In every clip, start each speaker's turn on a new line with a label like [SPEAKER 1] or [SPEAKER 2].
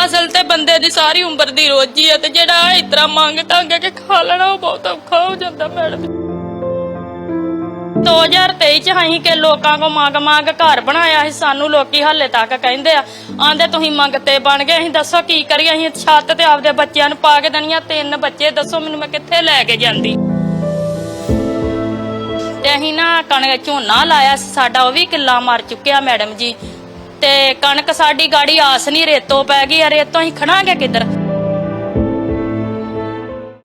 [SPEAKER 1] ਫਸਲ ਤੇ ਬੰਦੇ ਦੀ ਸਾਰੀ ਉਮਰ ਦੀ ਰੋਜੀ ਆ ਤੇ ਜਿਹੜਾ ਇਸ ਤਰ੍ਹਾਂ ਮੰਗ ਤੰਗ ਕੇ ਖਾ ਲੈਣਾ, ਉਹ ਬਹੁਤ ਔਖਾ ਹੋ ਜਾਂਦਾ ਮੈਡਮ 2023 ਚ ਅਸੀਂ ਕਿ ਲੋਕਾਂ ਕੋ ਮੰਗ ਮੰਗ ਘਰ ਬਣਾਇਆ ਸੀ, ਸਾਨੂੰ ਲੋਕੀ ਹਾਲੇ ਤੱਕ ਕਹਿੰਦੇ ਆ ਆਂਦੇ ਤੁਸੀਂ ਮੰਗਤੇ ਬਣ ਗਏ, ਅਸੀਂ ਦੱਸੋ ਕੀ ਕਰੀਏ, ਅਸੀਂ ਛੱਤ ਤੇ ਆਪਦੇ ਬੱਚਿਆਂ ਨੂੰ ਪਾ ਕੇ ਦੇਣੀਆਂ, ਤਿੰਨ ਬੱਚੇ ਦੱਸੋ ਮੈਨੂੰ ਮੈਂ ਕਿੱਥੇ ਲੈ ਕੇ ਜਾਂਦੀ। ਤੇ ਅਸੀਂ ਨਾ ਕਣਕ ਝੋਨਾ ਲਾਇਆ ਸੀ, ਸਾਡਾ ਉਹ ਵੀ ਕਿੱਲਾ ਮਰ ਚੁੱਕਿਆ ਮੈਡਮ ਜੀ। ਤੇ ਕਣਕ ਸਾਡੀ ਗਾੜੀ ਆਸ ਨਹੀਂ ਰੇਤੋਂ ਪੈ ਗਈ ਆ, ਰੇਤੋਂ ਅਸੀਂ ਖਣਾਂਗੇ ਕਿੱਧਰ?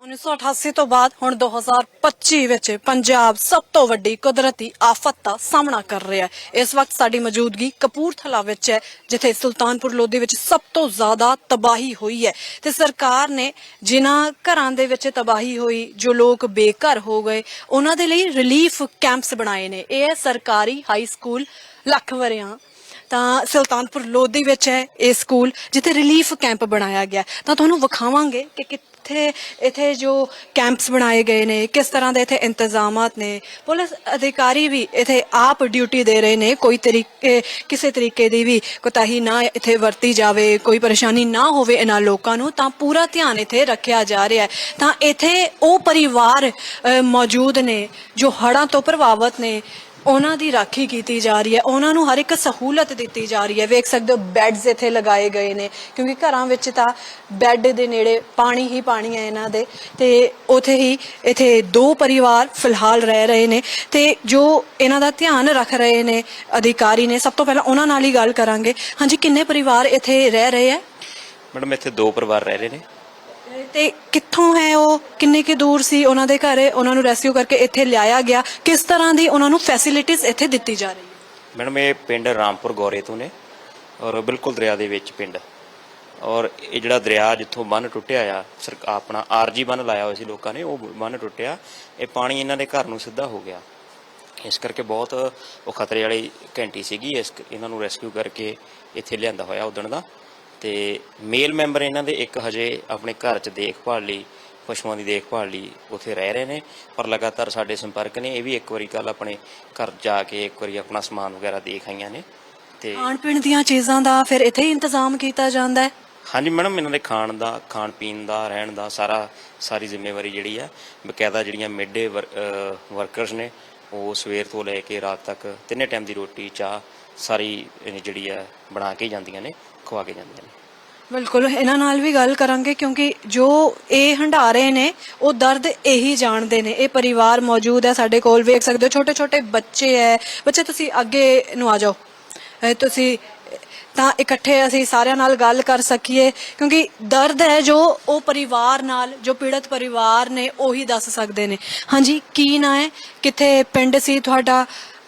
[SPEAKER 2] 1988 ਤੋਂ ਬਾਅਦ ਹੁਣ 2025 ਵਿੱਚ ਪੰਜਾਬ ਸਭ ਤੋਂ ਵੱਡੀ ਕੁਦਰਤੀ ਆਫਤ ਦਾ ਸਾਹਮਣਾ ਕਰ ਰਿਹਾ ਹੈ। ਇਸ ਵਕਤ ਸਾਡੀ ਮੌਜੂਦਗੀ ਕਪੂਰਥਲਾ ਵਿੱਚ ਹੈ, ਜਿੱਥੇ ਸੁਲਤਾਨਪੁਰ ਲੋਧੀ ਵਿੱਚ ਸਭ ਤੋਂ ਜ਼ਿਆਦਾ ਤਬਾਹੀ ਹੋਈ ਹੈ। ਤੇ ਸਰਕਾਰ ਨੇ ਜਿਨ੍ਹਾਂ ਘਰਾਂ ਦੇ ਵਿੱਚ ਤਬਾਹੀ ਹੋਈ, ਜੋ ਲੋਕ ਬੇਘਰ ਹੋ ਗਏ, ਉਹਨਾਂ ਦੇ ਲਈ ਰਿਲੀਫ ਕੈਂਪਸ ਬਣਾਏ ਨੇ। ਇਹ ਹੈ ਸਰਕਾਰੀ ਹਾਈ ਸਕੂਲ ਲੱਖਵਰਿਆਂ ਤਾਂ ਸੁਲਤਾਨਪੁਰ ਲੋਧੀ ਵਿੱਚ ਹੈ ਇਹ ਸਕੂਲ, ਜਿੱਥੇ ਰਿਲੀਫ ਕੈਂਪ ਬਣਾਇਆ ਗਿਆ। ਤਾਂ ਤੁਹਾਨੂੰ ਵਿਖਾਵਾਂਗੇ ਕਿ ਕਿੱਥੇ ਇੱਥੇ ਜੋ ਕੈਂਪਸ ਬਣਾਏ ਗਏ ਨੇ, ਕਿਸ ਤਰ੍ਹਾਂ ਦੇ ਇੱਥੇ ਇੰਤਜ਼ਾਮਾਤ ਨੇ। ਪੁਲਿਸ ਅਧਿਕਾਰੀ ਵੀ ਇੱਥੇ ਆਪ ਡਿਊਟੀ ਦੇ ਰਹੇ ਨੇ, ਕੋਈ ਤਰੀਕੇ, ਕਿਸੇ ਤਰੀਕੇ ਦੀ ਵੀ ਕੋਤਾਹੀ ਨਾ ਇੱਥੇ ਵਰਤੀ ਜਾਵੇ, ਕੋਈ ਪਰੇਸ਼ਾਨੀ ਨਾ ਹੋਵੇ ਇਹਨਾਂ ਲੋਕਾਂ ਨੂੰ, ਤਾਂ ਪੂਰਾ ਧਿਆਨ ਇੱਥੇ ਰੱਖਿਆ ਜਾ ਰਿਹਾ ਤਾਂ ਇੱਥੇ ਉਹ ਪਰਿਵਾਰ ਮੌਜੂਦ ਨੇ ਜੋ ਹੜ੍ਹਾਂ ਤੋਂ ਪ੍ਰਭਾਵਿਤ ਨੇ ਉਹਨਾਂ ਦੀ ਰਾਖੀ ਕੀਤੀ ਜਾ ਰਹੀ ਹੈ। ਉਹਨਾਂ ਨੂੰ ਹਰ ਇੱਕ ਸਹੂਲਤ ਦਿੱਤੀ ਜਾ ਰਹੀ ਹੈ। ਵੇਖ ਸਕਦੇ ਹੋ ਬੈੱਡਸ ਇੱਥੇ ਲਗਾਏ ਗਏ ਨੇ, ਕਿਉਂਕਿ ਘਰਾਂ ਵਿੱਚ ਤਾਂ ਬੈੱਡ ਦੇ ਨੇੜੇ ਪਾਣੀ ਹੀ ਪਾਣੀ ਹੈ ਇਹਨਾਂ ਦੇ। ਤੇ ਉਥੇ ਹੀ ਇੱਥੇ ਦੋ ਪਰਿਵਾਰ ਫਿਲਹਾਲ ਰਹਿ ਰਹੇ ਨੇ। ਤੇ ਜੋ ਇਹਨਾਂ ਦਾ ਧਿਆਨ ਰੱਖ ਰਹੇ ਨੇ ਅਧਿਕਾਰੀ ਨੇ, ਸਭ ਤੋਂ ਪਹਿਲਾਂ ਉਹਨਾਂ ਨਾਲ ਹੀ ਗੱਲ ਕਰਾਂਗੇ। ਹਾਂਜੀ, ਕਿੰਨੇ ਪਰਿਵਾਰ ਇੱਥੇ ਰਹਿ ਰਹੇ ਹੈ?
[SPEAKER 3] ਮੈਡਮ, ਇੱਥੇ ਦੋ ਪਰਿਵਾਰ ਰਹਿ ਰਹੇ ਨੇ।
[SPEAKER 2] ਤੇ ਕਿੱਥੋਂ ਹੈ ਉਹ? ਕਿੰਨੇ ਕਿ ਦੂਰ ਸੀ ਉਹਨਾਂ ਦੇ ਘਰ? ਉਹਨਾਂ ਨੂੰ ਰੈਸਕਿਊ ਕਰਕੇ ਇੱਥੇ ਲਿਆਇਆ ਗਿਆ। ਕਿਸ ਤਰ੍ਹਾਂ ਦੀ ਉਹਨਾਂ ਨੂੰ ਫੈਸਿਲਿਟੀਜ਼ ਇੱਥੇ ਦਿੱਤੀ ਜਾ ਰਹੀ ਹੈ?
[SPEAKER 3] ਮੈਡਮ, ਇਹ ਪਿੰਡ ਰਾਮਪੁਰ ਗੌਰੇ ਤੋਂ ਨੇ ਔਰ ਬਿਲਕੁਲ ਦਰਿਆ ਦੇ ਵਿੱਚ ਪਿੰਡ। ਔਰ ਇਹ ਜਿਹੜਾ ਦਰਿਆ ਜਿੱਥੋਂ ਬੰਨ ਟੁੱਟਿਆ ਆ, ਸਰਕ, ਆਪਣਾ ਆਰਜੀ ਬੰਨ ਲਾਇਆ ਹੋਇਆ ਸੀ ਲੋਕਾਂ ਨੇ, ਉਹ ਬੰਨ ਟੁੱਟਿਆ। ਇਹ ਪਾਣੀ ਇਹਨਾਂ ਦੇ ਘਰ ਨੂੰ ਸਿੱਧਾ ਹੋ ਗਿਆ। ਇਸ ਕਰਕੇ ਬਹੁਤ ਉਹ ਖਤਰੇ ਵਾਲੀ ਘੰਟੀ ਸੀਗੀ। ਇਸ ਇਹਨਾਂ ਨੂੰ ਰੈਸਕਿਊ ਕਰਕੇ ਇੱਥੇ ਲਿਆਂਦਾ ਹੋਇਆ ਉਦਣ ਦਾ। ਤੇ ਮੇਲ ਮੈਂਬਰ ਇਹਨਾਂ ਦੇ ਇੱਕ ਹਜੇ ਆਪਣੇ ਘਰ 'ਚ ਦੇਖਭਾਲ ਲਈ ਪਸ਼ੂਆਂ ਦੀ ਦੇਖਭਾਲ ਲਈ ਉੱਥੇ ਰਹਿ ਰਹੇ ਨੇ ਪਰ ਲਗਾਤਾਰ ਸਾਡੇ ਸੰਪਰਕ ਨੇ ਇਹ ਵੀ ਇੱਕ ਵਾਰੀ ਕੱਲ ਆਪਣੇ ਘਰ ਜਾ ਕੇ ਇੱਕ ਵਾਰੀ ਆਪਣਾ ਸਮਾਨ ਵਗੈਰਾ ਦੇਖ ਆਈਆਂ ਨੇ ਤੇ
[SPEAKER 2] ਖਾਣ ਪੀਣ ਦੀਆਂ ਚੀਜ਼ਾਂ ਦਾ ਫਿਰ ਇੱਥੇ ਹੀ ਇੰਤਜ਼ਾਮ ਕੀਤਾ ਜਾਂਦਾ ਹੈ?
[SPEAKER 3] ਹਾਂਜੀ ਮੈਡਮ ਇਹਨਾਂ ਦੇ ਖਾਣ ਦਾ ਖਾਣ ਪੀਣ ਦਾ ਰਹਿਣ ਦਾ ਸਾਰਾ ਸਾਰੀ ਜ਼ਿੰਮੇਵਾਰੀ ਜਿਹੜੀ ਆ ਬਕਾਇਦਾ ਜਿਹੜੀਆਂ ਮਿਡਡੇ ਵਰਕਰਸ ਨੇ ਉਹ ਸਵੇਰ ਤੋਂ ਲੈ ਕੇ ਰਾਤ ਤੱਕ ਤਿੰਨੇ ਟਾਈਮ ਦੀ ਰੋਟੀ ਚਾਹ ਸਾਰੀ ਜਿਹੜੀ ਆ ਬਣਾ ਕੇ ਜਾਂਦੀਆਂ ਨੇ, ਖਵਾ ਕੇ ਜਾਂਦੀਆਂ ਨੇ।
[SPEAKER 2] ਬਿਲਕੁਲ, ਇਹਨਾਂ ਨਾਲ ਵੀ ਗੱਲ ਕਰਾਂਗੇ ਕਿਉਂਕਿ ਜੋ ਇਹ ਹੰਡਾਰੇ ਨੇ, ਉਹ ਦਰਦ ਇਹੀ ਜਾਣਦੇ ਨੇ। ਇਹ ਪਰਿਵਾਰ ਮੌਜੂਦ ਹੈ ਸਾਡੇ ਕੋਲ, ਵੇਖ ਸਕਦੇ ਹੋ ਛੋਟੇ ਛੋਟੇ ਬੱਚੇ ਹੈ ਬੱਚੇ, ਤੁਸੀਂ ਅੱਗੇ ਨੂੰ ਆ ਜਾਓ। ਤੁਸੀਂ ਤਾਂ ਇਕੱਠੇ ਅਸੀਂ ਸਾਰਿਆਂ ਨਾਲ ਗੱਲ ਕਰ ਸਕੀਏ, ਕਿਉਂਕਿ ਦਰਦ ਹੈ ਜੋ ਉਹ ਪਰਿਵਾਰ ਨਾਲ, ਜੋ ਪੀੜਤ ਪਰਿਵਾਰ ਨੇ, ਉਹੀ ਦੱਸ ਸਕਦੇ ਨੇ। ਹਾਂਜੀ, ਕੀ ਨਾਂ ਹੈ? ਕਿੱਥੇ ਪਿੰਡ ਸੀ ਤੁਹਾਡਾ?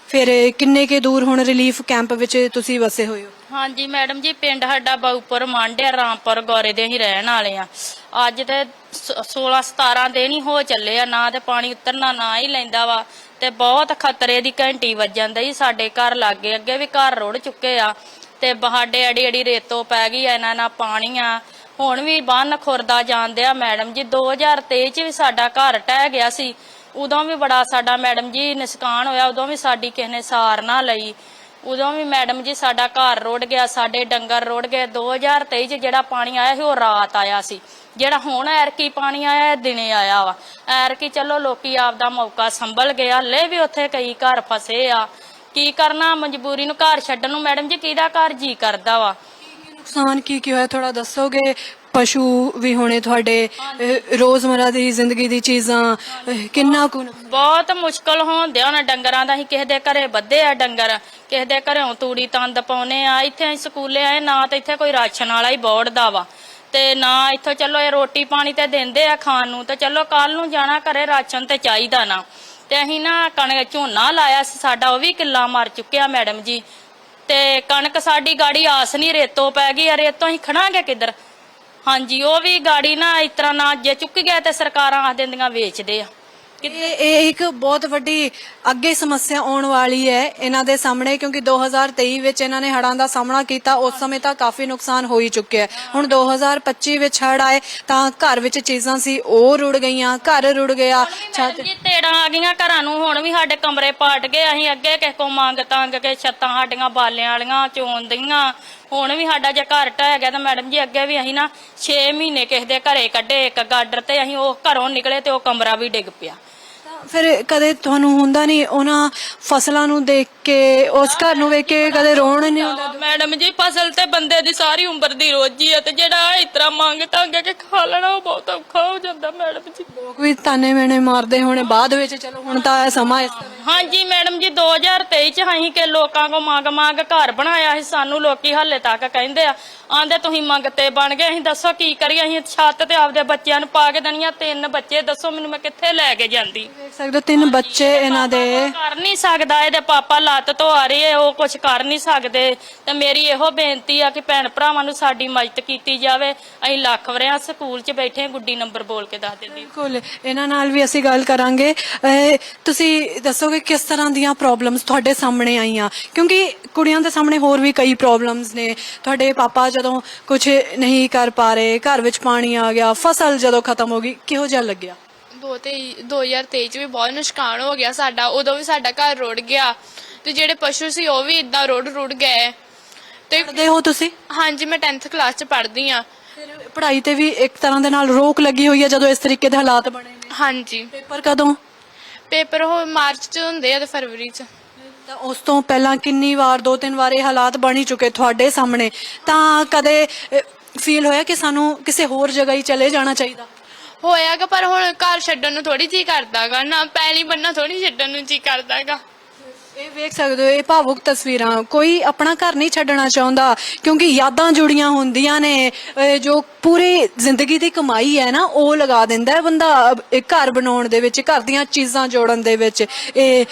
[SPEAKER 2] ਫਿਰ ਕਿੰਨੇ ਕੇ ਦੂਰ ਹੁਣ ਰਿਲੀਫ ਕੈਂਪ ਵਿੱਚ ਤੁਸੀਂ ਵਸੇ ਹੋਏ ਹੋ?
[SPEAKER 1] ਹਾਂਜੀ ਮੈਡਮ ਜੀ, ਪਿੰਡ ਸਾਡਾ ਬਾਉਪੁਰ ਮਾਂਡਿਆ, ਰਾਮਪੁਰ, ਗੋਰੇ ਦੇ ਹੀ ਰਹਿਣ ਵਾਲੇ ਆ। ਅੱਜ ਤੇ 16 17 ਦਿਨ ਹੀ ਹੋ ਚੱਲੇ ਆ, ਨਾ ਤੇ ਪਾਣੀ ਉਤਰਨਾ, ਨਾ ਹੀ ਲੈਂਦਾ ਵਾ। ਤੇ ਬਹੁਤ ਖਤਰੇ ਦੀ ਘੰਟੀ ਵੱਜਣ ਦੀ ਸਾਡੇ ਘਰ ਲਾਗੇ, ਅੱਗੇ ਵੀ ਘਰ ਰੁੜ ਚੁੱਕੇ ਆ। ਤੇ ਸਾਡੇ ਅੜੀ ਅੜੀ ਰੇਤੋਂ ਪੈ ਗਈ ਆ, ਇਹਨਾਂ ਨਾਲ ਪਾਣੀ ਆ। ਹੁਣ ਵੀ ਬੰਨ ਖੁਰਦਾ ਜਾਂਦੇ ਆ ਮੈਡਮ ਜੀ 2023 ਚ ਵੀ ਸਾਡਾ ਘਰ ਟਹਿ ਗਿਆ ਸੀ। ਉਦੋਂ ਵੀ ਬੜਾ ਸਾਡਾ ਮੈਡਮ ਜੀ ਨੁਕਸਾਨ ਹੋਇਆ, ਉਦੋਂ ਵੀ ਸਾਡੀ ਕਿਸੇ ਨੇ ਸਾਰ ਨਾ ਲਈ। ਉਦੋਂ ਵੀ ਮੈਡਮ ਜੀ ਸਾਡਾ ਘਰ ਰੋੜ ਗਿਆ, ਸਾਡੇ ਡੰਗਰ ਰੋੜ ਗਏ। 2023 ਚ ਜਿਹੜਾ ਪਾਣੀ ਆਇਆ ਸੀ, ਉਹ ਰਾਤ ਆਇਆ ਸੀ। ਜਿਹੜਾ ਹੁਣ ਐਰਕੀ ਪਾਣੀ ਆਇਆ, ਇਹ ਦਿਨੇ ਆਇਆ ਵਾ। ਐਰਕੀ ਚਲੋ ਲੋਕੀ ਆਪਦਾ ਮੌਕਾ ਸੰਭਲ ਗਏ ਹਲੇ ਵੀ ਉੱਥੇ ਕਈ ਘਰ ਫਸੇ ਆ। ਕੀ ਕਰਨਾ, ਮਜਬੂਰੀ ਨੂੰ ਘਰ ਛੱਡਣ ਨੂੰ ਮੈਡਮ ਜੀ ਕਿਹਦਾ ਘਰ ਜੀ ਕਰਦਾ ਵਾ?
[SPEAKER 2] ਨੁਕਸਾਨ ਕੀ ਕੀ ਹੋਇਆ ਥੋੜਾ ਦੱਸੋਗੇ ਪਸ਼ੂ ਵੀ ਹੋਣੇ ਤੁਹਾਡੇ ਅਹ, ਰੋਜ਼ਮਰਰਾ ਦੀ ਜ਼ਿੰਦਗੀ ਦੀ ਚੀਜ਼ਾਂ ਅਹ, ਕਿੰਨਾ ਕੁ ਨੁਕਸਾਨ?
[SPEAKER 1] ਬਹੁਤ ਮੁਸ਼ਕਲ ਹੋਣਦਿਆ ਉਹਨਾਂ ਡੰਗਰਾਂ ਦਾ ਹੀ ਕਿਸੇ ਦੇ ਘਰੇ ਬੱਧੇ ਆ ਡੰਗਰ ਕਿਸੇ ਦੇ ਘਰੋਂ ਤੂੜੀ ਤੰਦ ਪਾਉਨੇ ਆ ਇੱਥੇ ਅਸੀਂ ਸਕੂਲੇ ਆਏ ਨਾ ਤਾਂ ਇੱਥੇ ਕੋਈ ਰਾਸ਼ਨ ਵਾਲਾ ਹੀ ਬੋੜਦਾ ਵਾ ਤੇ ਨਾ ਇੱਥੋਂ ਚਲੋ ਇਹ ਰੋਟੀ ਪਾਣੀ ਤੇ ਦਿੰਦੇ ਆ ਖਾਣ ਨੂੰ ਤੇ ਚਲੋ ਕੱਲ ਨੂੰ ਜਾਣਾ ਘਰੇ ਰਾਸ਼ਨ ਤੇ ਚਾਹੀਦਾ ਨਾ ਤੇ ਅਸੀਂ ਨਾ ਕਣਕ ਝੋਨਾ ਲਾਇਆ ਸੀ ਸਾਡਾ ਉਹ ਵੀ ਕਿੱਲਾ ਮਰ ਚੁੱਕਿਆ ਮੈਡਮ ਜੀ ਤੇ ਕਣਕ ਸਾਡੀ ਗਾੜੀ ਆਸ ਨਹੀਂ ਰੇਤੋਂ ਪੈ ਗਈ ਆ, ਰੇਤੋਂ ਅਸੀਂ ਖਣਾਂਗੇ ਕਿੱਧਰ? ਹਾਂਜੀ, ਉਹ ਵੀ ਗਾੜੀ ਨਾ ਇਸ ਤਰ੍ਹਾਂ ਨਾ ਜੇ ਚੁੱਕ ਗਿਆ ਤੇ ਸਰਕਾਰਾਂ ਆਖ ਦਿੰਦੀਆਂ ਵੇਚਦੇ ਆ।
[SPEAKER 2] ਇਹ ਇਹ ਇੱਕ ਬਹੁਤ ਵੱਡੀ ਅੱਗੇ ਸਮੱਸਿਆ ਆਉਣ ਵਾਲੀ ਹੈ ਇਹਨਾਂ ਦੇ ਸਾਹਮਣੇ ਕਿਉਂਕਿ 2023 ਵਿੱਚ ਇਹਨਾਂ ਨੇ ਹੜ੍ਹਾਂ ਦਾ ਸਾਹਮਣਾ ਕੀਤਾ ਉਸ ਸਮੇਂ ਤਾਂ ਕਾਫੀ ਨੁਕਸਾਨ ਹੋ ਹੀ ਚੁੱਕਿਆ ਹੈ। ਹੁਣ 2025 ਵਿੱਚ ਹੜ੍ਹ ਆਏ ਤਾਂ ਘਰ ਵਿੱਚ ਚੀਜ਼ਾਂ ਸੀ ਉਹ ਰੁੜ ਗਈਆਂ ਘਰ ਰੁੜ ਗਿਆ ਛੱਤ
[SPEAKER 1] ਜੀ ਤੇੜਾਂ ਆ ਗਈਆਂ ਘਰਾਂ ਨੂੰ ਹੁਣ ਵੀ ਸਾਡੇ ਕਮਰੇ ਪਾਟ ਗਏ ਅਸੀਂ ਅੱਗੇ ਕਿਸੇ ਕੋ ਮੰਗ ਤੰਗ ਕੇ ਛੱਤਾਂ ਸਾਡੀਆਂ ਬਾਲਿਆਂ ਵਾਲੀਆਂ ਚੋਣ ਦੀਆਂ ਹੁਣ ਵੀ ਸਾਡਾ ਜੇ ਘਰ ਢਹਿ ਗਿਆ ਤਾਂ ਮੈਡਮ ਜੀ ਅੱਗੇ ਵੀ ਅਸੀਂ ਨਾ 6 ਮਹੀਨੇ ਕਿਸੇ ਦੇ ਘਰੇ ਕੱਢੇ ਇੱਕ ਗਾਡਰ ਤੇ ਅਸੀਂ ਉਹ ਘਰੋਂ ਨਿਕਲੇ ਤੇ ਉਹ ਕਮਰਾ ਵੀ ਡਿੱਗ ਪਿਆ।
[SPEAKER 2] ਫਿਰ ਕਦੇ ਤੁਹਾਨੂੰ ਹੁੰਦਾ ਨਹੀਂ ਉਹਨਾਂ ਫਸਲਾਂ ਨੂੰ ਦੇਖ ਕੇ ਉਸ ਘਰ ਨੂੰ ਵੇਖ ਕੇ ਕਦੇ ਰੋਣ ਨਹੀਂ ਆਉਂਦਾ?
[SPEAKER 1] ਮੈਡਮ ਜੀ ਫਸਲ ਤੇ ਬੰਦੇ ਦੀ ਸਾਰੀ ਉਮਰ ਦੀ ਰੋਜੀ ਹੈ ਤੇ ਜਿਹੜਾ ਇਸ ਤਰ੍ਹਾਂ ਮੰਗ ਤੰਗ ਕੇ ਖਾ ਲੈਣਾ ਉਹ ਬਹੁਤ ਔਖਾ ਹੋ ਜਾਂਦਾ ਮੈਡਮ ਜੀ।
[SPEAKER 2] ਲੋਕ ਵੀ ਤਾਨੇ ਮੈਨੇ ਮਾਰਦੇ ਹੋਣੇ ਬਾਅਦ ਵਿੱਚ ਚਲੋ ਹੁਣ ਤਾਂ ਸਮਾਂ ਇਸ ਤਰ੍ਹਾਂ।
[SPEAKER 1] ਹਾਂਜੀ ਮੈਡਮ ਜੀ 2023 ਚ ਅਸੀਂ ਕਿ ਲੋਕਾਂ ਕੋ ਮੰਗ ਮੰਗ ਘਰ ਬਣਾਇਆ ਸੀ ਸਾਨੂੰ ਲੋਕੀ ਹਾਲੇ ਤੱਕ ਕਹਿੰਦੇ ਆ ਆਂਦੇ ਤੁਸੀਂ ਮੰਗਤੇ ਬਣ ਗਏ ਅਸੀਂ ਦੱਸੋ ਕੀ ਕਰੀਏ ਅਸੀਂ ਛੱਤ ਤੇ ਆਪਦੇ ਬੱਚਿਆਂ ਨੂੰ ਪਾ ਕੇ ਦੇਣੀਆਂ ਤਿੰਨ ਬੱਚੇ ਦੱਸੋ ਮੈਨੂੰ ਮੈਂ ਕਿੱਥੇ ਲੈ ਕੇ ਜਾਂਦੀ।
[SPEAKER 2] ਸਕਦੇ ਹੋ ਤਿੰਨ ਬੱਚੇ ਇਹਨਾਂ ਦੇ।
[SPEAKER 1] ਕਰ ਨਹੀਂ ਸਕਦਾ ਇਹਦੇ ਪਾਪਾ ਲੱਤ ਤੋਂ ਆ ਰਹੇ ਆ ਉਹ ਕੁਝ ਕਰ ਨਹੀਂ ਸਕਦੇ। ਤੇ ਮੇਰੀ ਇਹੋ ਬੇਨਤੀ ਆ ਕਿ ਭੈਣ ਭਰਾਵਾਂ ਨੂੰ ਸਾਡੀ ਮਦਦ ਕੀਤੀ ਜਾਵੇ। ਅਸੀਂ ਲੱਖ ਵਰਿਆਂ ਸਕੂਲ 'ਚ ਬੈਠੇ ਹਾਂ, ਗੁੱਡੀ ਨੰਬਰ ਬੋਲ ਕੇ ਦੱਸ ਦਿੰਦੀ
[SPEAKER 2] ਬਿਲਕੁਲ ਇਹਨਾਂ ਨਾਲ ਵੀ ਅਸੀਂ ਗੱਲ ਕਰਾਂਗੇ। ਅਹ ਤੁਸੀਂ ਦੱਸੋਗੇ ਕਿਸ ਤਰ੍ਹਾਂ ਦੀਆਂ ਪ੍ਰੋਬਲਮਸ ਤੁਹਾਡੇ ਸਾਹਮਣੇ ਆਈਆਂ? ਕਿਉਂਕਿ ਕੁੜੀਆਂ ਦੇ ਸਾਹਮਣੇ ਹੋਰ ਵੀ ਕਈ ਪ੍ਰੋਬਲਮਸ ਨੇ। ਤੁਹਾਡੇ ਪਾਪਾ ਜਦੋਂ ਕੁਝ ਨਹੀਂ ਕਰ ਪਾ ਰਹੇ ਘਰ ਵਿੱਚ ਪਾਣੀ ਆ ਗਿਆ ਫਸਲ ਜਦੋਂ ਖਤਮ ਹੋ ਗਈ ਕਿਹੋ ਜਿਹਾ ਲੱਗਿਆ?
[SPEAKER 4] ਦੋ ਤੇ 2023 ਚ ਵੀ ਬਹੁਤ ਨੁਕਸਾਨ ਹੋ ਗਿਆ ਸਾਡਾ ਉਦੋਂ ਵੀ ਸਾਡਾ ਘਰ ਰੁੜ ਗਿਆ। ਤੇ ਜਿਹੜੇ ਪਸ਼ੂ ਸੀ ਉਹ ਵੀ ਇਦਾਂ ਰੁੜ ਰੁੜ ਗਏ। ਤੇ
[SPEAKER 2] ਪੜ੍ਹਦੇ ਹੋ ਤੁਸੀਂ?
[SPEAKER 4] ਹਾਂਜੀ ਮੈਂ 10th ਕਲਾਸ ਚ ਪੜ੍ਹਦੀ ਆ
[SPEAKER 2] ਪੜ੍ਹਾਈ ਤੇ ਵੀ ਇੱਕ ਤਰ੍ਹਾਂ ਦੇ ਨਾਲ ਰੋਕ ਲੱਗੀ ਹੋਈ ਹੈ ਜਦੋਂ ਇਸ ਤਰੀਕੇ ਦੇ ਹਾਲਾਤ ਬਣੇ ਨੇ?
[SPEAKER 4] ਹਾਂਜੀ।
[SPEAKER 2] ਪੇਪਰ ਕਦੋਂ?
[SPEAKER 4] ਪੇਪਰ ਉਹ ਮਾਰਚ ਚ ਹੁੰਦੇ ਆ ਤੇ ਫਰਵਰੀ ਚ।
[SPEAKER 2] ਤਾਂ ਉਸ ਤੋਂ ਪਹਿਲਾਂ ਕਿੰਨੀ ਵਾਰ ਦੋ ਤਿੰਨ ਵਾਰ ਇਹ ਹਾਲਾਤ ਬਣ ਹੀ ਚੁੱਕੇ ਤੁਹਾਡੇ ਸਾਹਮਣੇ? ਤਾਂ ਕਦੇ ਫੀਲ ਹੋਇਆ ਕਿ ਸਾਨੂੰ ਕਿਸੇ ਹੋਰ ਜਗ੍ਹਾ ਹੀ ਚਲੇ ਜਾਣਾ ਚਾਹੀਦਾ?
[SPEAKER 4] ਹੋਇਆਗਾ ਪਰ ਹੁਣ ਘਰ ਛੱਡਣ ਨੂੰ ਥੋੜੀ ਜੀ ਕਰਦਾਗਾ ਨਾ ਪਹਿਲੀ ਬੰਨਾ ਥੋੜੀ ਛੱਡਣ ਨੂੰ ਜੀ ਕਰਦਾਗਾ।
[SPEAKER 2] ਇਹ ਵੇਖ ਸਕਦੇ ਹੋ ਇਹ ਭਾਵੁਕ ਤਸਵੀਰਾਂ। ਕੋਈ ਆਪਣਾ ਘਰ ਨਹੀਂ ਛੱਡਣਾ ਚਾਹੁੰਦਾ ਕਿਉਂਕਿ ਯਾਦਾਂ ਜੁੜੀਆਂ ਹੁੰਦੀਆਂ ਨੇ। ਜੋ ਪੂਰੀ ਜ਼ਿੰਦਗੀ ਦੀ ਕਮਾਈ ਹੈ ਨਾ ਉਹ ਲਗਾ ਦਿੰਦਾ ਹੈ ਬੰਦਾ ਇਹ ਘਰ ਬਣਾਉਣ ਦੇ ਵਿੱਚ ਘਰ ਦੀਆਂ ਚੀਜ਼ਾਂ ਜੋੜਨ ਦੇ ਵਿੱਚ। ਇਹ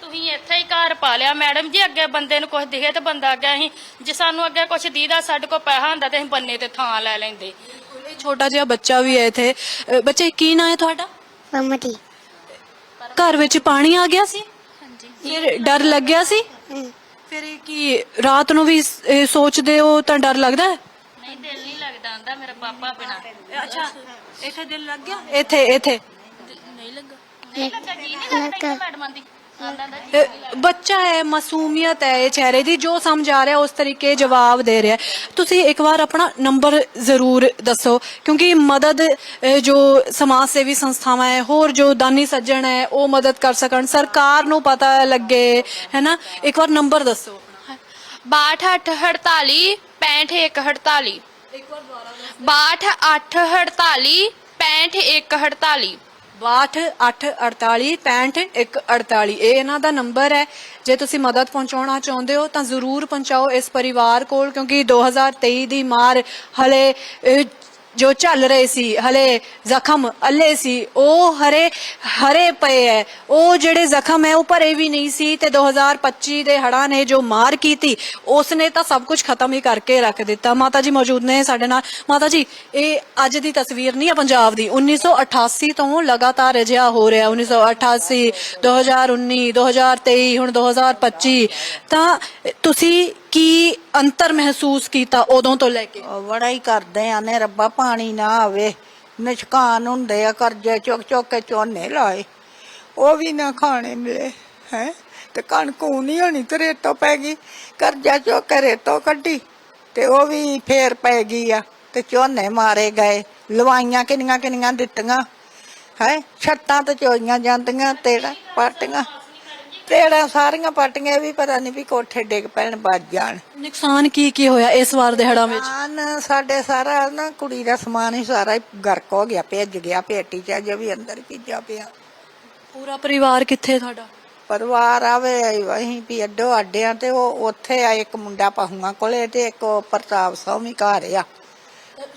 [SPEAKER 1] ਤੁਸੀਂ ਇੱਥੇ ਹੀ ਘਰ ਪਾ ਲਿਆ। ਮੈਡਮ ਜੀ ਅੱਗੇ ਬੰਦੇ ਨੂੰ ਕੁਝ ਦਿਖੇ ਤੇ ਬੰਦਾ ਅੱਗੇ ਅਸੀਂ ਜੇ ਸਾਨੂੰ ਅੱਗੇ ਕੁਝ ਦੀਦਾ ਸਾਡੇ ਕੋਲ ਪੈਸਾ ਹੁੰਦਾ ਤੇ ਅਸੀਂ ਬੰਨੇ ਤੇ ਥਾਂ ਲੈ ਲੈਂਦੇ।
[SPEAKER 2] ਇਹ ਛੋਟਾ ਜਿਹਾ ਬੱਚਾ ਵੀ ਹੈ ਇੱਥੇ। ਅ, ਬੱਚੇ ਕੀ ਨਾਂ ਹੈ ਤੁਹਾਡਾ?
[SPEAKER 5] ਮਮਟੀ
[SPEAKER 2] ਘਰ ਵਿੱਚ ਪਾਣੀ ਆ ਗਿਆ ਸੀ?
[SPEAKER 4] ਹਾਂਜੀ।
[SPEAKER 2] ਫਿਰ ਡਰ ਲੱਗਿਆ ਸੀ? ਫਿਰ ਇਹ ਕੀ ਰਾਤ ਨੂੰ ਵੀ ਸ- ਇਹ ਸੋਚਦੇ ਹੋ ਤਾਂ ਡਰ ਲੱਗਦਾ ਹੈ?
[SPEAKER 1] ਨਹੀਂ ਦਿਲ ਨਹੀਂ ਲੱਗਦਾ ਆਂਦਾ ਮੇਰਾ ਪਾਪਾ ਬਿਨਾ।
[SPEAKER 2] ਅੱਛਾ ਇੱਥੇ ਦਿਲ ਲੱਗ ਗਿਆ? ਇੱਥੇ। ਇੱਥੇ।
[SPEAKER 1] ਨਹੀਂ ਲੱਗਾ। ਨਹੀਂ ਲੱਗਾ ਜੀ ਨਹੀਂ ਲੱਗਦਾ ਮੈਡਮਾਂ ਦੀ।
[SPEAKER 2] ਬੱਚਾ ਹੈ ਮਾਸੂਮੀਅਤ ਹੈ ਇਹ ਚਿਹਰੇ ਦੀ ਜੋ ਸਮਝ ਆ ਰਿਹਾ ਉਸ ਤਰੀਕੇ ਜਵਾਬ ਦੇ ਰਿਹਾ ਹੈ। ਤੁਸੀਂ ਇੱਕ ਵਾਰ ਆਪਣਾ ਨੰਬਰ ਜ਼ਰੂਰ ਦੱਸੋ ਕਿਉਂਕਿ ਮਦਦ ਜੋ ਸਮਾਜ ਸੇਵੀ ਸੰਸਥਾਵਾਂ ਹੈ ਹੋਰ ਜੋ ਦਾਨੀ ਸੱਜਣ ਹੈ ਉਹ ਮਦਦ ਕਰ ਸਕਣ। ਸਰਕਾਰ ਨੂੰ ਪਤਾ ਲੱਗੇ ਹੈ ਨਾ? ਇੱਕ ਵਾਰ ਨੰਬਰ ਦੱਸੋ
[SPEAKER 4] 6248 65148 62 848 65148
[SPEAKER 2] 6288 65 ਇਹ ਇਹਨਾਂ ਦਾ ਨੰਬਰ ਹੈ। ਜੇ ਤੁਸੀਂ ਮਦਦ ਪਹੁੰਚਾਉਣਾ ਚਾਹੁੰਦੇ ਹੋ ਤਾਂ ਜ਼ਰੂਰ ਪਹੁੰਚਾਓ ਇਸ ਪਰਿਵਾਰ ਕੋਲ, ਕਿਉਂਕਿ 2023 ਦੀ ਮਾਰ ਹਲੇ ਜੋ ਚੱਲ ਰਹੇ ਸੀ, ਹਲੇ ਜ਼ਖਮ ਅੱਲੇ ਸੀ, ਉਹ ਹਰੇ ਹਰੇ ਪਏ ਹੈ ਉਹ ਜਿਹੜੇ ਜ਼ਖਮ ਹੈ ਉਹ ਭਰੇ ਵੀ ਨਹੀਂ ਸੀ ਤੇ 2025 ਦੇ ਹੜ੍ਹਾਂ ਨੇ ਜੋ ਮਾਰ ਕੀਤੀ ਉਸ ਨੇ ਤਾਂ ਸਭ ਕੁਝ ਖਤਮ ਹੀ ਕਰਕੇ ਰੱਖ ਦਿੱਤਾ। ਮਾਤਾ ਜੀ ਮੌਜੂਦ ਨੇ ਸਾਡੇ ਨਾਲ। ਮਾਤਾ ਜੀ, ਇਹ ਅੱਜ ਦੀ ਤਸਵੀਰ ਨਹੀਂ ਹੈ ਪੰਜਾਬ ਦੀ। 1988 ਤੋਂ ਲਗਾਤਾਰ ਅਜਿਹਾ ਹੋ ਰਿਹਾ। 1988 2019 2023 ਹੁਣ 2025 ਤਾਂ ਤੁਸੀਂ ਕੀ ਅੰਤਰ ਮਹਿਸੂਸ ਕੀਤਾ ਉਦੋਂ ਤੋਂ ਲੈ ਕੇ?
[SPEAKER 6] ਬੜਾ ਹੀ ਕਰਦੇ ਆ ਨੇ, ਰੱਬਾ ਪਾਣੀ ਨਾ ਆਵੇ। ਨਿਸ਼ਕਾਨ ਹੁੰਦੇ ਆ ਕਰਜ਼ੇ ਚੁੱਕ ਚੁੱਕ ਕੇ ਝੋਨੇ ਲਾਏ। ਉਹ ਵੀ ਨਾ ਖਾਣੇ ਮਿਲੇ, ਹੈ? ਤੇ ਕਣਕ ਨਹੀਂ ਹੋਣੀ ਤੇ ਰੇਤੋਂ ਪੈ ਗਈ। ਕਰਜ਼ਾ ਚੁੱਕ ਕੇ ਰੇਤੋਂ ਕੱਢੀ ਤੇ ਉਹ ਵੀ ਫੇਰ ਪੈ ਗਈ ਆ ਤੇ ਝੋਨੇ ਮਾਰੇ ਗਏ। ਲਵਾਈਆਂ ਕਿੰਨੀਆਂ ਕਿੰਨੀਆਂ ਦਿੱਤੀਆਂ, ਹੈ? ਛੱਤਾਂ ਤੇ ਚੋਈਆਂ ਜਾਂਦੀਆਂ, ਤੇੜਾ ਪਾਟੀਆਂ। ਤੇੜਾ ਸਾਰੀਆਂ ਪਾਟੀਆਂ ਵੀ ਪਤਾ ਨਹੀਂ ਵੀ ਕੋਠੇ ਡਿੱਗ ਪੈਣ ਵੱਜ ਜਾਣ।
[SPEAKER 2] ਨੁਕਸਾਨ ਕੀ ਕੀ ਹੋਇਆ ਇਸ ਵਾਰ ਦੇ ਹੜ੍ਹਾਂ ਵਿੱਚ?
[SPEAKER 6] ਸਮਾਨ ਸਾਡੇ ਸਾਰਾ ਨਾ ਕੁੜੀ ਦਾ ਸਮਾਨ ਹੀ ਸਾਰਾ ਹੀ ਗਰਕ ਹੋ ਗਿਆ ਭਿੱਜ ਗਿਆ ਪੇਟੀ ਚ ਅਜੇ ਵੀ ਅੰਦਰ ਭਿੱਜਾ ਪਿਆ।
[SPEAKER 2] ਪੂਰਾ ਪਰਿਵਾਰ ਕਿੱਥੇ ਤੁਹਾਡਾ?
[SPEAKER 6] ਪਰਿਵਾਰ ਆਵੇ ਅਸੀਂ ਵੀ ਅੱਡੋ ਅੱਡਿਆਂ ਤੇ ਉਹ ਉੱਥੇ ਆ ਇੱਕ ਮੁੰਡਾ ਪਹੂਆਂ ਕੋਲੇ ਤੇ ਇੱਕ ਉਹ ਪ੍ਰਤਾਪ ਸੌਮੀ ਘਰ ਆ।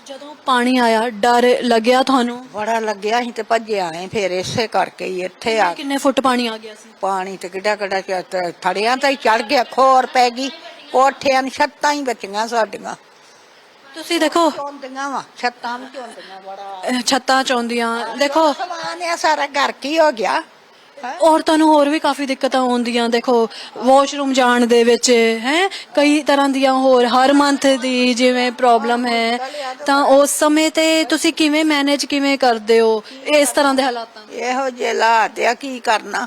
[SPEAKER 2] ਜਦੋਂ ਪਾਣੀ ਆਇਆ ਡਰ ਲੱਗਿਆ ਤੁਹਾਨੂੰ?
[SPEAKER 6] ਬੜਾ ਲੱਗਿਆ ਅਸੀਂ ਤੇ ਭੱਜੇ ਆਏ ਫਿਰ ਇਸੇ ਕਰਕੇ ਹੀ ਇੱਥੇ ਆ।
[SPEAKER 2] ਕਿੰਨੇ ਫੁੱਟ ਪਾਣੀ ਆ ਗਿਆ ਸੀ?
[SPEAKER 6] ਪਾਣੀ ਤੇ ਕਿੱਡਾ ਕਿੱਡਾ ਚ- ਤੇ ਥੜਿਆਂ ਤੇ ਹੀ ਚੜ ਗਿਆ ਖੋਰ ਪੈ ਗਈ। ਕੋਠਿਆਂ ਨੂੰ ਛੱਤਾਂ ਹੀ ਬਚੀਆਂ ਸਾਡੀਆਂ।
[SPEAKER 2] ਤੁਸੀਂ ਦੇਖੋ।
[SPEAKER 6] ਚੋਂਦੀਆਂ ਵਾ ਛੱਤਾਂ ਵੀ ਚੋਂਦੀਆਂ ਬੜਾ।
[SPEAKER 2] ਅਹ ਛੱਤਾਂ ਚੌਂਦੀਆਂ ਦੇਖੋ।
[SPEAKER 6] ਸਮਾਨ ਆ ਸਾਰਾ ਘਰ ਕੀ ਹੋ ਗਿਆ?
[SPEAKER 2] ਔਰਤਾਂ ਨੂੰ ਹੋਰ ਵੀ ਕਾਫੀ ਦਿੱਕਤਾਂ ਆਉਂਦੀਆਂ ਦੇਖੋ ਵਾਸ਼ਰੂਮ ਜਾਣ ਦੇ ਵਿੱਚ ਹੈ ਕਈ ਤਰ੍ਹਾਂ ਦੀਆਂ ਹੋਰ ਹਰ ਮੰਥ ਦੀ ਜਿਵੇਂ ਪ੍ਰੋਬਲਮ ਹੈ ਤਾਂ ਉਸ ਸਮੇਂ ਤੇ ਤੁਸੀਂ ਕਿਵੇਂ ਮੈਨੇਜ ਕਿਵੇਂ ਕਰਦੇ ਹੋ? ਇਸ ਤਰ੍ਹਾਂ ਦੇ ਹਾਲਾਤਾਂ
[SPEAKER 6] ਇਹੋ ਜਿਹੇ ਹਾਲਾਤ ਆ ਕੀ ਕਰਨਾ?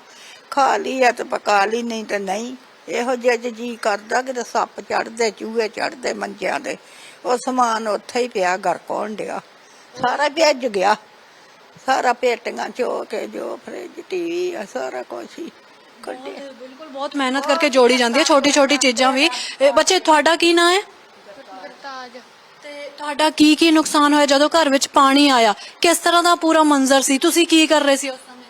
[SPEAKER 6] ਖਾ ਲਈ ਆ ਤੇ ਪਕਾ ਲਈ ਨਹੀਂ ਤੇ ਨਹੀਂ। ਇਹੋ ਜਿਹੇ 'ਚ ਜੀ ਕਰਦਾ ਕਿ ਸੱਪ ਚੜਦੇ ਚੂਹੇ ਚੜਦੇ ਮੰਜਿਆਂ ਦੇ। ਉਹ ਸਮਾਨ ਉੱਥੇ ਹੀ ਪਿਆ ਗਰਕ ਹੋਣ ਡਿਆ? ਸਾਰਾ ਭਿੱਜ ਗਿਆ। ਸਾਰਾ ਪੇਟੀਆਂ ਚੋ ਕੇ ਜੋ ਫਰਿੱਜ ਟੀਵੀ ਆ ਸਾਰਾ ਕੁਝ ਹੀ ਕੱਢਿਆ।
[SPEAKER 2] ਬਿਲਕੁਲ ਬਹੁਤ ਮਿਹਨਤ ਕਰਕੇ ਜੋੜੀ ਜਾਂਦੀ ਹੈ ਛੋਟੀ ਛੋਟੀ ਚੀਜ਼ਾਂ ਵੀ। ਇਹ ਬੱਚੇ ਤੁਹਾਡਾ ਕੀ ਨਾਂ ਹੈ?
[SPEAKER 4] ਕਰਤਾਜ।
[SPEAKER 2] ਤੇ ਤੁਹਾਡਾ ਕੀ ਕੀ ਨੁਕਸਾਨ ਹੋਇਆ ਜਦੋਂ ਘਰ ਵਿੱਚ ਪਾਣੀ ਆਇਆ? ਕਿਸ ਤਰ੍ਹਾਂ ਦਾ ਪੂਰਾ ਮੰਜ਼ਰ ਸੀ? ਤੁਸੀਂ ਕੀ ਕਰ ਰਹੇ ਸੀ ਉਸ ਸਮੇਂ?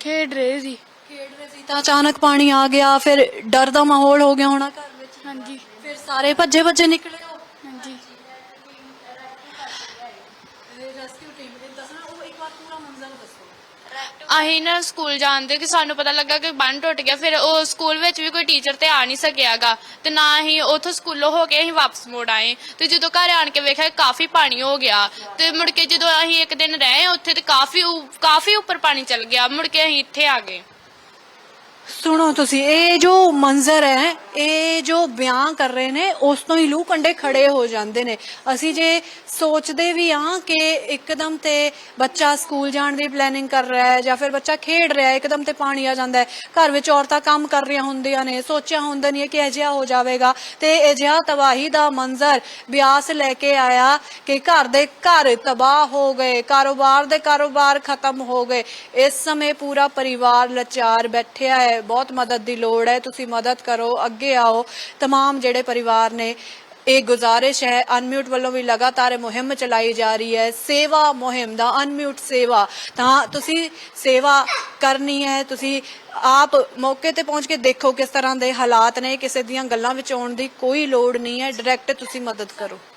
[SPEAKER 4] ਖੇਡ ਰਹੇ ਸੀ।
[SPEAKER 2] ਖੇਡ ਰਹੇ ਸੀ ਤਾਂ ਅਚਾਨਕ ਪਾਣੀ ਆ ਗਿਆ ਫਿਰ ਡਰ ਦਾ ਮਾਹੌਲ ਹੋ ਗਿਆ ਹੋਣਾ ਘਰ ਵਿੱਚ।
[SPEAKER 4] ਹਾਂਜੀ।
[SPEAKER 2] ਫਿਰ ਸਾਰੇ ਭੱਜੇ ਭੱਜੇ ਨਿਕਲੇ ਹੋ
[SPEAKER 4] ਹਾਂਜੀ
[SPEAKER 2] ਰੈਸਕਿਊ ਟੀਮ ਦੱਸਣਾ ਉਹ ਇੱਕ ਵਾਰ ਪੂਰਾ ਮੰਜ਼ਰ ਦੱਸੋ
[SPEAKER 4] ਅਸੀਂ ਨਾ ਸਕੂਲ ਜਾਂਦੇ ਕਿ ਸਾਨੂੰ ਪਤਾ ਲੱਗਾ ਕਿ ਬੰਨ ਟੁੱਟ ਗਿਆ। ਫਿਰ ਉਹ ਸਕੂਲ ਵਿੱਚ ਵੀ ਕੋਈ ਟੀਚਰ ਤੇ ਆ ਨਹੀਂ ਸਕਿਆਗਾ ਤੇ ਨਾ ਹੀ ਉਥੋਂ ਸਕੂਲੋਂ ਹੋ ਕੇ ਅਸੀਂ ਵਾਪਸ ਮੋੜ ਆਏ। ਤੇ ਜਦੋਂ ਘਰ ਆਣ ਕੇ ਵੇਖਿਆ ਕਾਫੀ ਪਾਣੀ ਹੋ ਗਿਆ ਤੇ ਮੁੜ ਕੇ ਜਦੋਂ ਅਸੀਂ ਇੱਕ ਦਿਨ ਰਹੇ ਉੱਥੇ ਤੇ ਕਾਫੀ ਉ- ਕਾਫੀ ਉੱਪਰ ਪਾਣੀ ਚੱਲ ਗਿਆ। ਮੁੜ ਕੇ ਅਸੀਂ ਇੱਥੇ ਆ ਗਏ।
[SPEAKER 2] ਸੁਣੋ ਤੁਸੀਂ, ਇਹ ਜੋ ਮੰਜ਼ਰ ਹੈ, ਇਹ ਜੋ ਬਿਆਨ ਕਰ ਰਹੇ ਨੇ, ਉਸ ਤੋਂ ਹੀ ਲੂ ਕੰਡੇ ਖੜੇ ਹੋ ਜਾਂਦੇ ਨੇ। ਅਸੀਂ ਜੇ ਸੋਚਦੇ ਵੀ ਆ ਕਿ ਇੱਕਦਮ ਤੇ ਬੱਚਾ ਸਕੂਲ ਜਾਣ ਦੀ ਪਲੈਨਿੰਗ ਕਰ ਰਿਹਾ ਹੈ ਜਾਂ ਫਿਰ ਬੱਚਾ ਖੇਡ ਰਿਹਾ ਹੈ, ਇੱਕਦਮ ਤੇ ਪਾਣੀ ਆ ਜਾਂਦਾ ਹੈ, ਘਰ ਵਿੱਚ ਔਰਤਾਂ ਕੰਮ ਕਰ ਰਹੀਆਂ ਹੁੰਦੀਆਂ ਨੇ, ਸੋਚਿਆ ਹੁੰਦਾ ਨਹੀਂ ਕਿ ਅਜਿਹਾ ਹੋ ਜਾਵੇਗਾ। ਤੇ ਅਜਿਹਾ ਤਬਾਹੀ ਦਾ ਮੰਜ਼ਰ ਬਿਆਸ ਲੈ ਕੇ ਆਇਆ ਕਿ ਘਰ ਦੇ ਘਰ ਤਬਾਹ ਹੋ ਗਏ, ਕਾਰੋਬਾਰ ਦੇ ਕਾਰੋਬਾਰ ਖਤਮ ਹੋ ਗਏ। ਇਸ ਸਮੇਂ ਪੂਰਾ ਪਰਿਵਾਰ ਲਾਚਾਰ ਬੈਠਿਆ ਹੈ। ਬਹੁਤ ਮਦਦ ਦੀ ਲੋੜ ਹੈ ਤੁਸੀਂ ਮਦਦ ਕਰੋ ਅੱਗੇ ਆਓ तमाम ਜਿਹੜੇ ਪਰਿਵਾਰ ਨੇ ਇਹ ਗੁਜ਼ਾਰਿਸ਼ ਹੈ ਅਨਮਿਊਟ ਵੱਲੋਂ ਵੀ ਲਗਾਤਾਰ ਇਹ ਮੁਹਿੰਮ ਚਲਾਈ ਜਾ ਰਹੀ ਹੈ ਸੇਵਾ ਮੁਹਿੰਮ ਦਾ ਅਨਮਿਊਟ ਸੇਵਾ ਤਾਂ ਤੁਸੀਂ ਸੇਵਾ ਕਰਨੀ ਹੈ ਤੁਸੀਂ ਆਪ ਮੌਕੇ ਤੇ ਪਹੁੰਚ ਕੇ ਦੇਖੋ ਕਿਸ ਤਰ੍ਹਾਂ ਦੇ ਹਾਲਾਤ ਨੇ ਕਿਸੇ ਦੀਆਂ ਗੱਲਾਂ ਵਿੱਚ ਆਉਣ ਦੀ ਕੋਈ ਲੋੜ ਨਹੀਂ ਹੈ ਡਾਇਰੈਕਟ ਤੁਸੀਂ ਮਦਦ ਕਰੋ